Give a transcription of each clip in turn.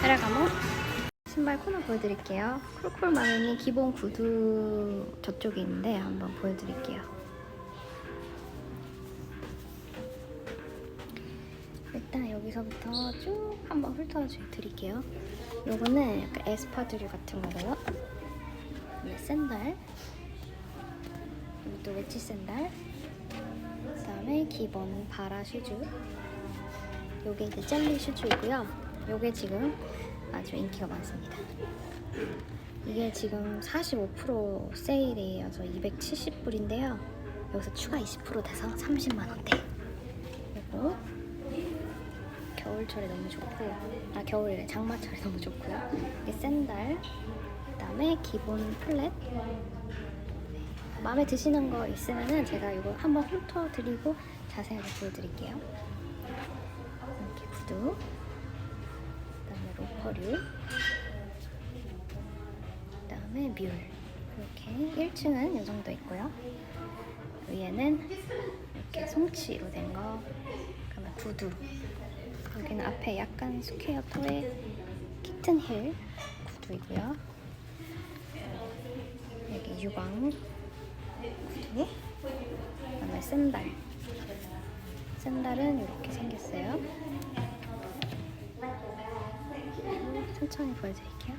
페라가모 신발 코너 보여드릴게요. 크로콜 마음이 기본 구두 저쪽에 있는데 한번 보여드릴게요. 일단 여기서부터 쭉 한번 훑어드릴게요. 요거는 약간 에스파드류 같은 거고요. 네, 샌들. 이것도 웨지 샌들. 그다음에 기본 바라 슈즈. 요게 이제 젤리 슈즈이고요. 요게 지금 아주 인기가 많습니다. 이게 지금 45% 세일이어서 270불인데요. 여기서 추가 20% 돼서 30만 원대. 그리고 겨울철에 너무 좋고, 아 겨울에 장마철에 너무 좋고요. 이게 샌들, 그다음에 기본 플랫. 마음에 드시는 거 있으면은 제가 이거 한번 훑어드리고 자세하게 보여드릴게요. 이렇게 구두, 그다음에 로퍼류, 그다음에 뮬. 이렇게 1층은 이 정도 있고요. 위에는 이렇게 송치로 된 거, 그다음에 구두. 여기는 앞에 약간 스퀘어 토의 키튼 힐 구두이고요. 여기 유광 구두, 그다음에 샌들. 샌들은 이렇게 생겼어요. 천천히 보여드릴게요.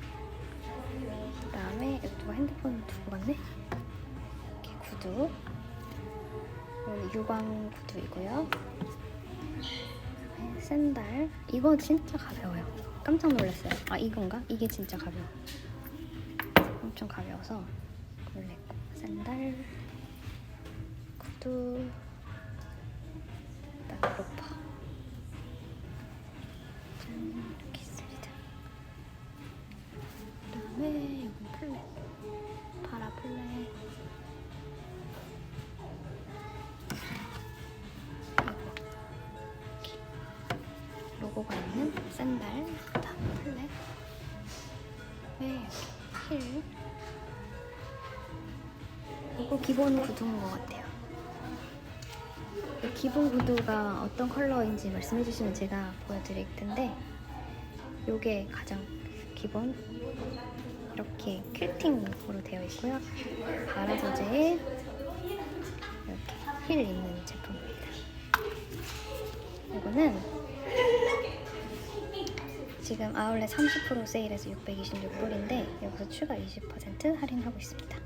그 다음에 여기 누가 핸드폰 두고 갔네. 이렇게 구두. 유광 구두이고요. 샌들. 이거 진짜 가벼워요. 깜짝 놀랐어요. 아 이건가? 이게 진짜 가벼워. 엄청 가벼워서 놀랬고 샌들, 구두, 그다음에 다음에 여기 플랫, 파라 플랫. 로고가 있는 샌들, 그다음 플랫. 네, 힐. 이거 기본 구두인 것 같아요. 이 기본 구두가 어떤 컬러인지 말씀해 주시면 제가 보여드릴 텐데 요게 가장 기본 이렇게 퀼팅으로 되어 있고요. 바라 소재에 이렇게 힐 있는 제품입니다. 이거는 지금 아울렛 30% 세일해서 626불인데 여기서 추가 20% 할인하고 있습니다.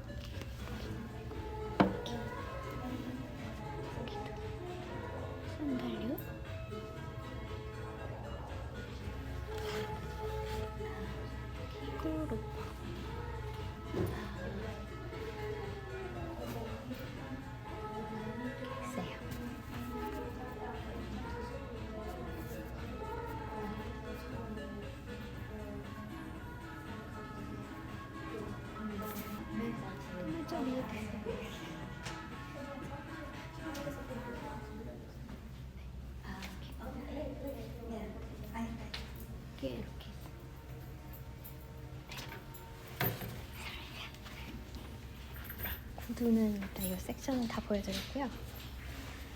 구두는 일단 이 섹션은 다 보여드렸고요.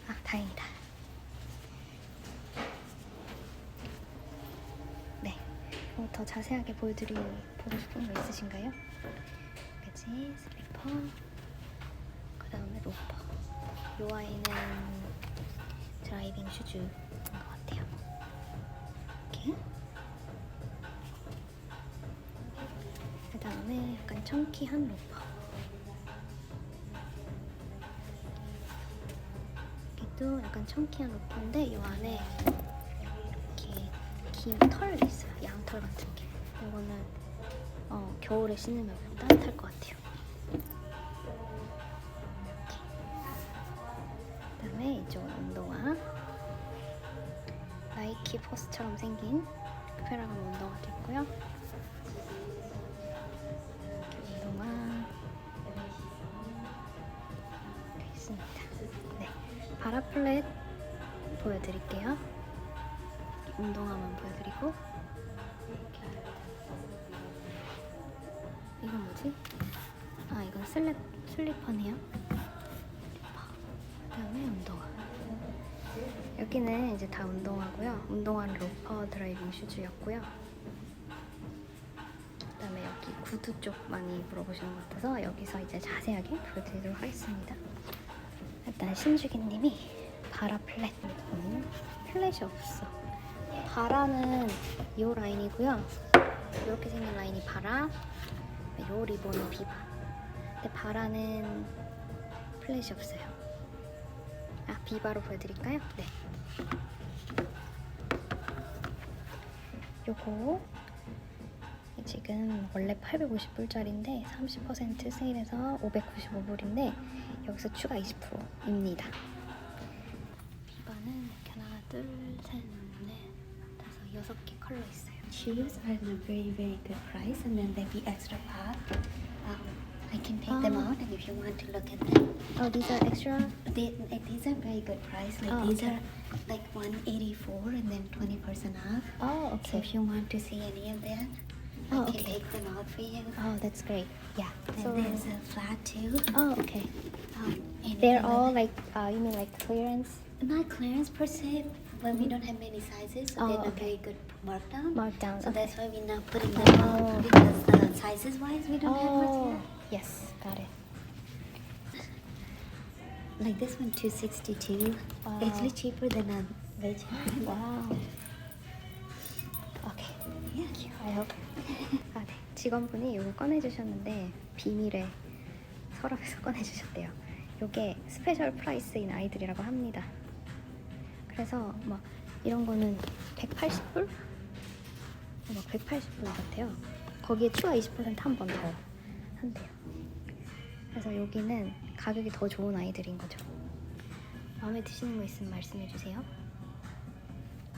아 다행이다. 네, 뭐더 자세하게 보여드리 보고 싶은 거 있으신가요? 그치 슬리퍼, 그 다음에 로퍼. 요 아이는 드라이빙 슈즈인 것 같아요. 이렇게. 그 다음에 약간 청키한 로퍼. 여기도 약간 청키한 로퍼인데 이 안에 이렇게 긴 털이 있어요. 양털 같은 게. 이거는 어, 겨울에 신으면 따뜻할 것 같아요. 그다음에 이쪽은 운동화. 나이키 포스처럼 생긴 페라건 운동화도 있고요. 이렇게 운동화 이렇게 있습니다. 네, 바라 플랫 보여드릴게요. 운동화만 보여드리고 이건 뭐지? 아 이건 슬립 슬리퍼네요. 그다음에 운동화. 여기는 이제 다 운동화고요. 운동화는 로퍼 드라이빙 슈즈였고요. 여기 구두 쪽 많이 물어보시는 것 같아서 여기서 이제 자세하게 보여드리도록 하겠습니다. 일단 신주기님이 바라 플랫. 음, 플랫이 없어. 바라는 이 라인이고요. 이렇게 생긴 라인이 바라. 요 리본은 비바. 근데 바라는 플랫이 없어요. 아 비바로 보여드릴까요? 네. 요거 지금 원래 850불짜리인데 30% 세일해서 595불인데 여기서 추가 20%입니다. 비바는 이렇게 하나, 둘, 셋, 넷, 다섯, 여섯 개 컬러 있어요. Shoes are in a very very good price and then they be extra pack. Um, I can take them Ah. out and if you want to look at them, Oh, these are extra. they, uh, these are very good price. Like Oh, these okay. are like 184 and then 20% off. Oh, So if you want to see any of that, Oh, I can okay. take them out for you. Oh, that's great. Yeah. And So, there's a flat too. oh, okay. Um, and They're if you all want- like, uh, you mean like clearance not clearance per se, but we don't have many sizes, so Oh, they're not okay. very good markdown. markdown? So okay. that's why we're not putting them Oh. out because the sizes wise we don't have much Oh, here. yes, got it. Like this one, 262. Wow. Actually cheaper than a veg. Wow. Okay. Yeah. I hope. 아, 네. 직원분이 이거 꺼내주셨는데 비밀에 서랍에서 꺼내주셨대요. 이게 스페셜 프라이스인 아이들이라고 합니다. 그래서 막 이런 거는 180불? 막 180불 같아요. 거기에 추가 20%한 번 더 한대요. 그래서 여기는 가격이 더 좋은 아이들인 거죠. 마음에 드시는 거 있으면 말씀해 주세요.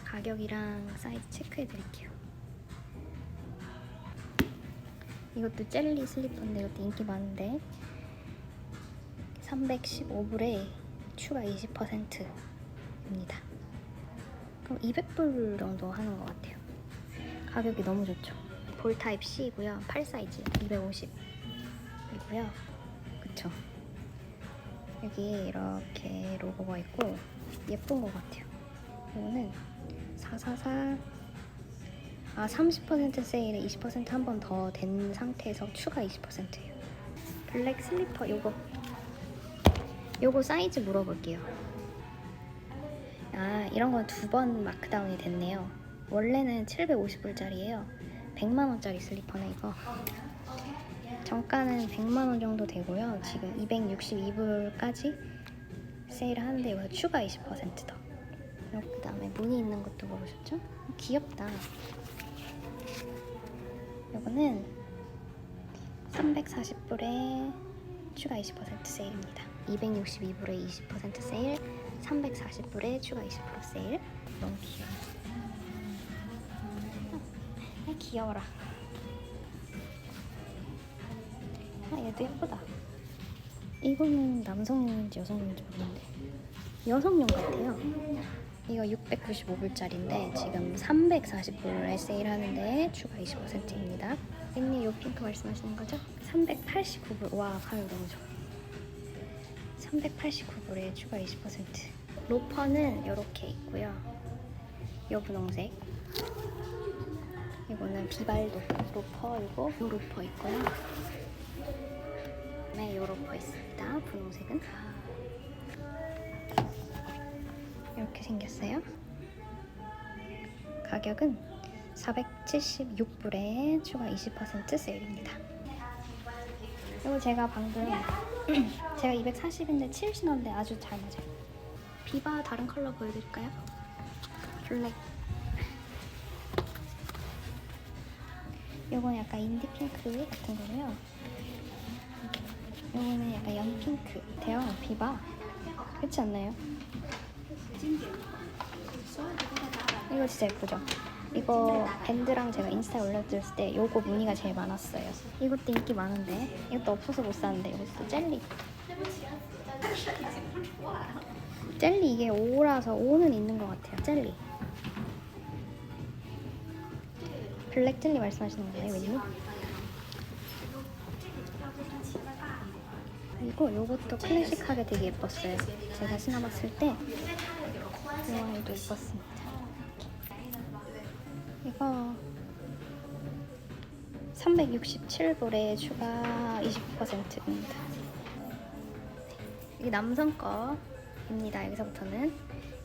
가격이랑 사이즈 체크해 드릴게요. 이것도 젤리 슬리퍼인데 이것도 인기 많은데 315불에 추가 20%입니다. 그럼 200불 정도 하는 것 같아요. 가격이 너무 좋죠. 볼 타입 C이고요. 8 사이즈 250이고요. 그쵸? 여기 이렇게 로고가 있고 예쁜 것 같아요. 이거는 444 아, 30% 세일에 20%한 번 더 된 상태에서 추가 20%예요. 블랙 슬리퍼 요거 요거 사이즈 물어볼게요. 아, 이런 건 두 번 마크다운이 됐네요. 원래는 750불짜리예요. 100만 원짜리 슬리퍼네 이거. 정가는 100만 원 정도 되고요. 지금 262불까지 세일을 하는데 이거 추가 20% 더. 그 다음에 무늬 있는 것도 물어보셨죠? 귀엽다. 요거는 340불에 추가 20% 세일입니다. 262불에 20% 세일, 340불에 추가 20% 세일. 너무 귀여워. 아, 귀여워라. 아, 얘도 예쁘다. 이거는 남성용인지 여성용인지 모르겠는데 여성용 같아요. 이거 695불짜리인데 지금 340불에 세일하는데 추가 20%입니다. 앤니 요 핑크 말씀하시는 거죠? 389불. 와 가격 너무 좋아. 389불에 추가 20%. 로퍼는 이렇게 있고요. 요 분홍색. 이거는 비발도 로퍼이고 요 로퍼 있고요. 그다음에 요 로퍼 있습니다. 분홍색은. 이렇게 생겼어요. 가격은 476불에 추가 20% 세일입니다. 이거 제가 방금 제가 240인데 7 신었는데 아주 잘 맞아요. 비바 다른 컬러 보여드릴까요? 블랙. 요건 약간 인디 핑크 같은 거고요. 요거는 약간 연 핑크 같아요. 비바. 그렇지 않나요? 이거 진짜 예쁘죠? 이거 밴드랑 제가 인스타에 올려드렸을 때 요거 무늬가 제일 많았어요. 이것도 인기 많은데 이것도 없어서 못 샀는데 이것도 젤리. 젤리 이게 5라서 5는 있는 것 같아요. 젤리. 블랙 젤리 말씀하시는 거예요, 웬니? 그리고 요것도 클래식하게 되게 예뻤어요. 제가 신어봤을 때이 아이도 예뻤습니다. 이거 367불에 추가 20%입니다. 이게 남성 거입니다. 여기서부터는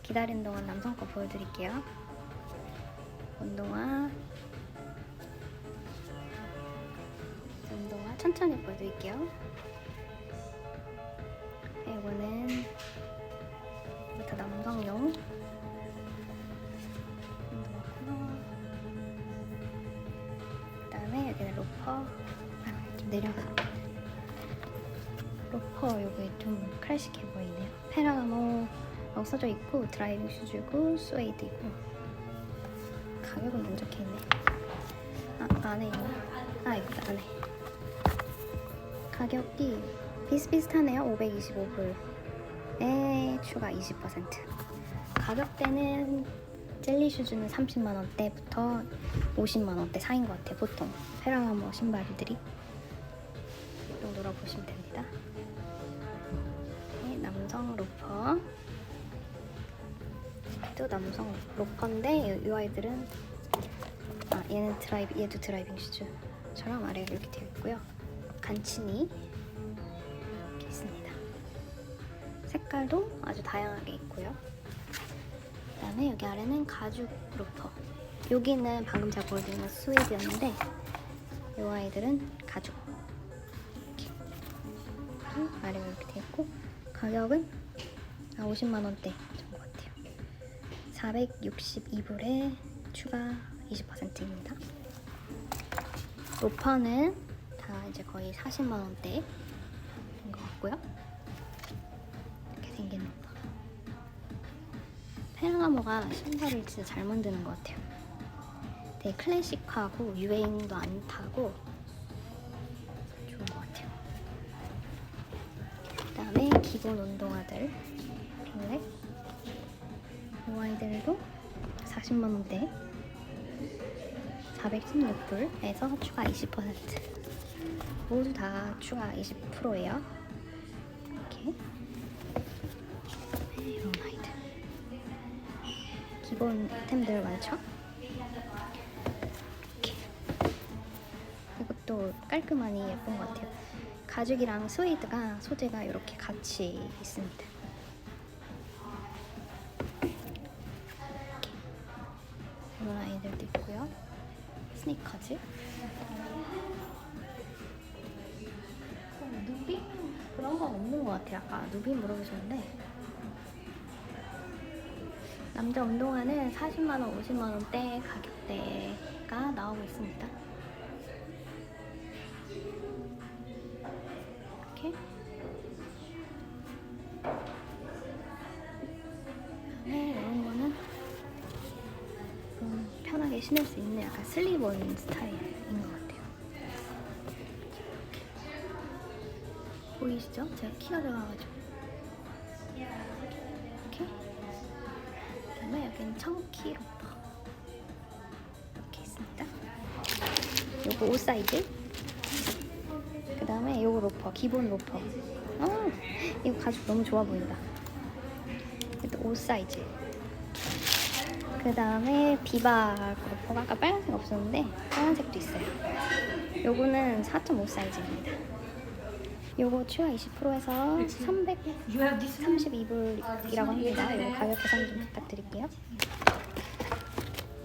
기다리는 동안 남성 거 보여드릴게요. 운동화 운동화 천천히 보여드릴게요. 써져 있고 드라이빙 슈즈고 스웨이드 있고 가격은 안 적혀 있네. 아 안에 있나? 아 있다 안에. 가격이 비슷비슷하네요. 525불에 추가 20%. 가격대는 젤리 슈즈는 30만 원대부터 50만 원대 사이인 것 같아요. 보통 페라가모 신발들이 이 정도로 보시면 됩니다. 네, 남성 로퍼. 또 남성 로퍼인데 이, 이 아이들은 아 얘는 드라이브 얘도 드라이빙 슈즈처럼 아래가 이렇게 되어 있고요. 간친이 이렇게 있습니다. 색깔도 아주 다양하게 있고요. 그다음에 여기 아래는 가죽 로퍼. 여기는 방금 제가 보여드린 스웨드였는데 이 아이들은 가죽. 이렇게. 아래가 이렇게 되어 있고 가격은 아, 50만 원대 정도 같아요. 462불에 추가 20%입니다. 로퍼는 다 이제 거의 40만 원대인 것 같고요. 이렇게 생긴 로퍼. 페르가모가 신발을 진짜 잘 만드는 것 같아요. 되게 클래식하고 유행도 안 타고 좋은 것 같아요. 그다음에 기본 운동화들 블랙 이 아이들도 40만 원대 416불에서 추가 20% 모두 다 추가 20%예요. 이렇게 네, 이런 아이들 기본 템들 많죠? 이렇게 이것도 깔끔하니 예쁜 것 같아요. 가죽이랑 스웨이드가 소재가 이렇게 같이 있습니다. 아이들도 있고요. 스니커즈. 어, 누비 그런 건 없는 것 같아요. 아까 누비 물어보셨는데 남자 운동화는 40만 원, 50만 원대 가격대가 나오고 있습니다. 편하게 신을 수 있는 약간 슬리브온 스타일인 것 같아요. 보이시죠? 제가 키가 작아가지고. 이렇게? 그다음에 여기는 청키 로퍼. 이렇게 있습니다. 요거 5 사이즈. 그 다음에 요거 로퍼 기본 로퍼. 어, 이거 가죽 너무 좋아 보인다. 이것도 5 사이즈 그 다음에 비바 로퍼가 아까 빨간색 없었는데 빨간색도 있어요. 요거는 4.5 사이즈입니다. 요거 추가 20%에서 332불이라고 합니다. 요거 가격 계산 좀 부탁드릴게요.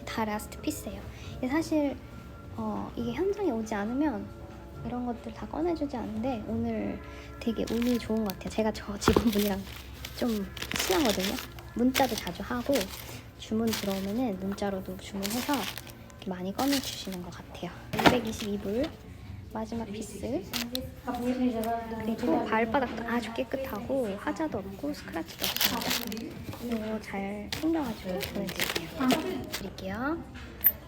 다 라스트 피스예요. 사실 어, 이게 현장에 오지 않으면 이런 것들 다 꺼내주지 않는데 오늘 되게 운이 좋은 것 같아요. 제가 저 직원분이랑 좀 친하거든요. 문자도 자주 하고 주문 들어오면은 문자로도 주문해서 이렇게 많이 꺼내주시는 것 같아요. 222불 마지막 피스 그리고 발바닥도 아주 깨끗하고 하자도 없고 스크래치도 없습니다. 이거 잘 챙겨가지고 보내드릴게요. 드릴게요.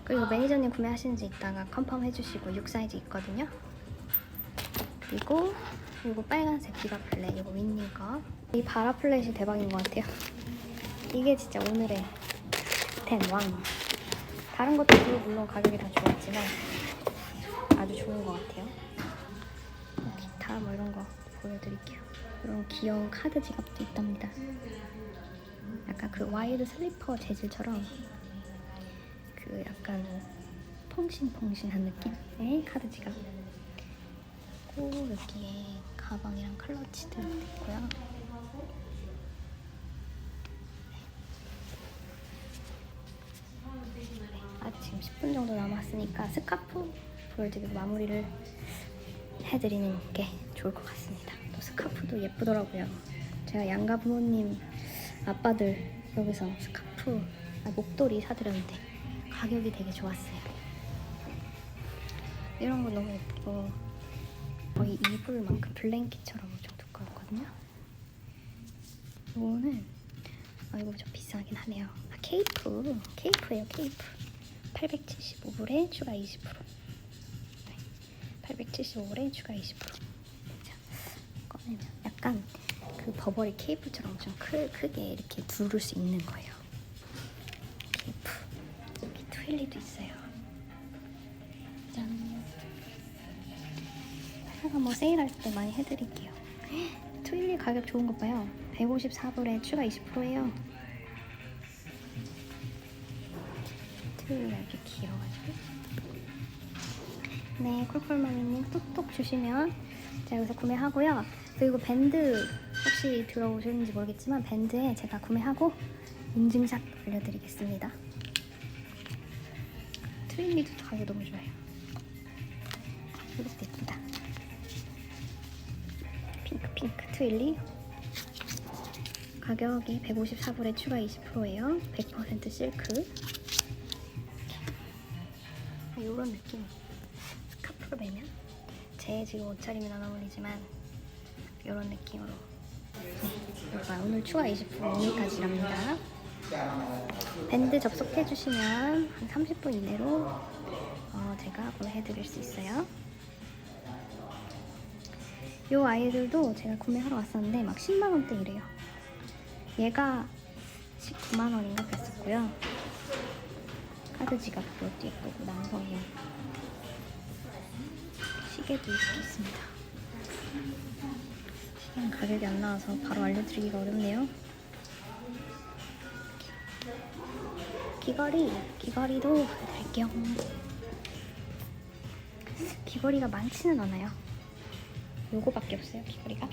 그리고 매니저님 구매하시는지 이따가 컨펌 해주시고 6 사이즈 있거든요. 그리고 이거 빨간색 비바 플랫 이거 윈니 거. 이 바라 플랫이 대박인 것 같아요. 이게 진짜 오늘의 템 왕. 다른 것들도 물론 가격이 다 좋았지만 아주 좋은 것 같아요. 기타 뭐 이런 거 보여드릴게요. 이런 귀여운 카드 지갑도 있답니다. 약간 그 와이드 슬리퍼 재질처럼 그 약간 퐁신퐁신한 느낌의 카드 지갑. 그리고 여기에 가방이랑 클러치들 있고요. 아직 지금 10분 정도 남았으니까 스카프 보여드리고 마무리를 해드리는 게 좋을 것 같습니다. 또 스카프도 예쁘더라고요. 제가 양가 부모님 아빠들 여기서 스카프 아, 목도리 사드렸는데 가격이 되게 좋았어요. 이런 거 너무 예쁘고 거의 이불만큼 블랭킷처럼 엄청 두꺼웠거든요. 이거는 아 이거 좀 비싸긴 하네요. 아, 케이프 케이프예요 케이프 875불에 추가 20% 네, 875불에 추가 20% 자, 꺼내면 약간 그 버버리 케이프처럼 엄청 크, 크게 이렇게 두를 수 있는 거예요. 케이프 여기 트윌리도 있어요. 짠. 제가 뭐 세일할 때 많이 해드릴게요. 트윌리 가격 좋은 것 봐요. 154불에 추가 20%예요. 트윌리가 이렇게 길어가지고. 네, 콜콜마미님 뚝뚝 주시면 제가 여기서 구매하고요. 그리고 밴드 혹시 들어오셨는지 모르겠지만 밴드에 제가 구매하고 인증샷 올려드리겠습니다. 트윌리도 가격 너무 좋아요. 이것도 예쁘다. 핑크 핑크 트윌리 가격이 154불에 추가 20%예요. 100% 실크. 이런 느낌. 스카프를 매면 제 지금 옷차림은 안 어울리지만 이런 느낌으로. 네, 오늘 추가 20% 오늘까지랍니다. 밴드 접속해 주시면 한 30분 이내로 어, 제가 구매해 드릴 수 있어요. 이 아이들도 제가 구매하러 왔었는데 막 10만 원대 이래요. 얘가 19만 원인가 그랬었고요. 카드 지갑도 예쁘고 남성용 시계도 이렇게 있습니다. 시계는 가격이 안 나와서 바로 알려드리기가 어렵네요. 귀걸이, 귀걸이도 보여드릴게요. 귀걸이가 많지는 않아요. 요거밖에 없어요, 귀걸이가.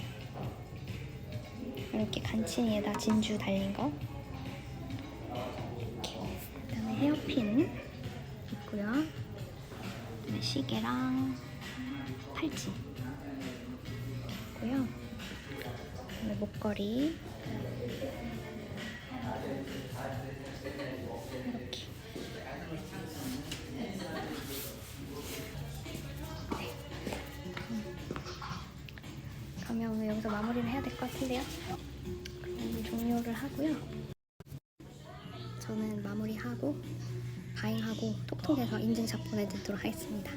이렇게 간친이에다 진주 달린 거. 핀 있고요. 시계랑 팔찌 있고요. 목걸이 이렇게. 그러면 오늘 여기서 마무리를 해야 될 것 같은데요. 종료를 하고요. 저는 마무리하고 바잉하고 톡톡해서 인증샷 보내드리도록 하겠습니다.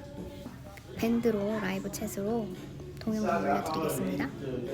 밴드로 라이브 챗으로 동영상 올려드리겠습니다.